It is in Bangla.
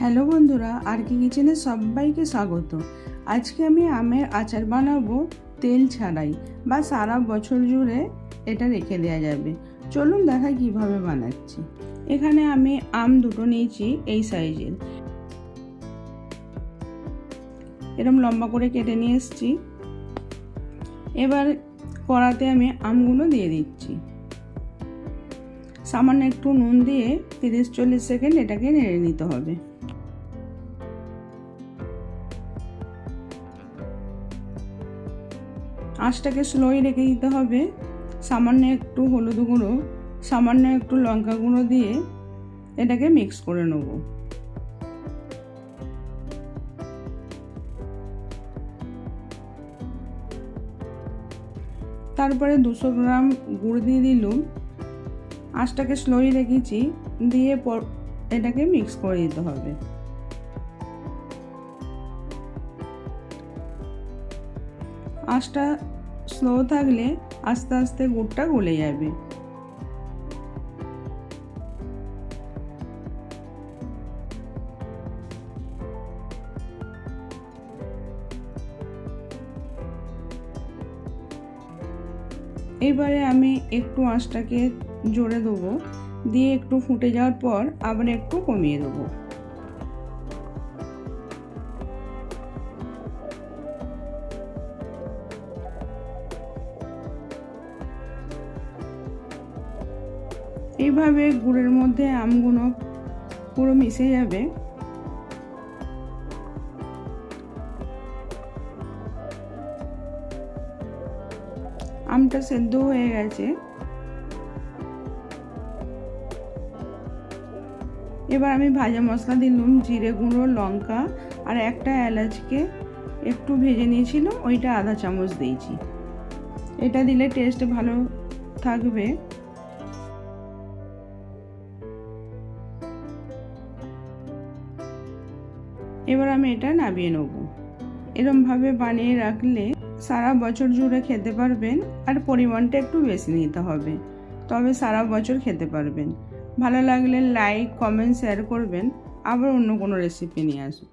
হ্যালো বন্ধুরা আর কি কিচেনে সবাইকে স্বাগত। আজকে আমি আমের আচার বানাবো তেল ছাড়াই, বা সারা বছর জুড়ে এটা রেখে দেওয়া যাবে। চলুন দেখা কীভাবে বানাচ্ছি। এখানে আমি আম দুটো নিয়েছি এই সাইজের। এরম লম্বা করে কেটে নিয়ে এসেছি। এবার কড়াতে আমি আমগুলো দিয়ে দিচ্ছি। সামান্য একটু নুন দিয়ে তিরিশ চল্লিশ সেকেন্ড এটাকে নেড়ে নিতে হবে। আঁচটাকে স্লোই রেখে দিতে হবে। সামান্য একটু হলুদ গুঁড়ো, সামান্য একটু লঙ্কা গুঁড়ো দিয়ে এটাকে মিক্স করে নেব। তারপরে দুশো গ্রাম গুড় দিয়ে দিলুম। আঁচটাকে স্লোই রেখেছি, দিয়ে এটাকে মিক্স করে দিতে হবে। আঁচটা স্লো থাকলে আস্তে আস্তে গুড়টা গলে যাবে। এবারে আমি একটু আঁচটাকে জোরে দেবো, দিয়ে একটু ফুটে যাওয়ার পর আবার একটু কমিয়ে দেবো। এইভাবে গুড়ের মধ্যে আমগুলো পুরো মিশে যাবে। আমটা সেদ্ধ হয়ে গেছে। এবার আমি ভাজা মশলা দিলাম জিরে গুঁড়ো, লঙ্কা আর একটা এলাচকে একটু ভেজে নিয়েছিল, ওইটা আধা চামচ দিয়েছি। এটা দিলে টেস্ট ভালো থাকবে। এবার আমি এটা নামিয়ে নেব। এরমভাবে বানিয়ে রাখলে সারা বছর জুড়ে খেতে পারবেন আর পরিমাণটা একটু বেশি নিতে হবে। তবে সারা বছর খেতে পারবেন। ভালো লাগলে লাইক কমেন্ট শেয়ার করবেন। আবার অন্য কোনো রেসিপি নিয়ে আসব।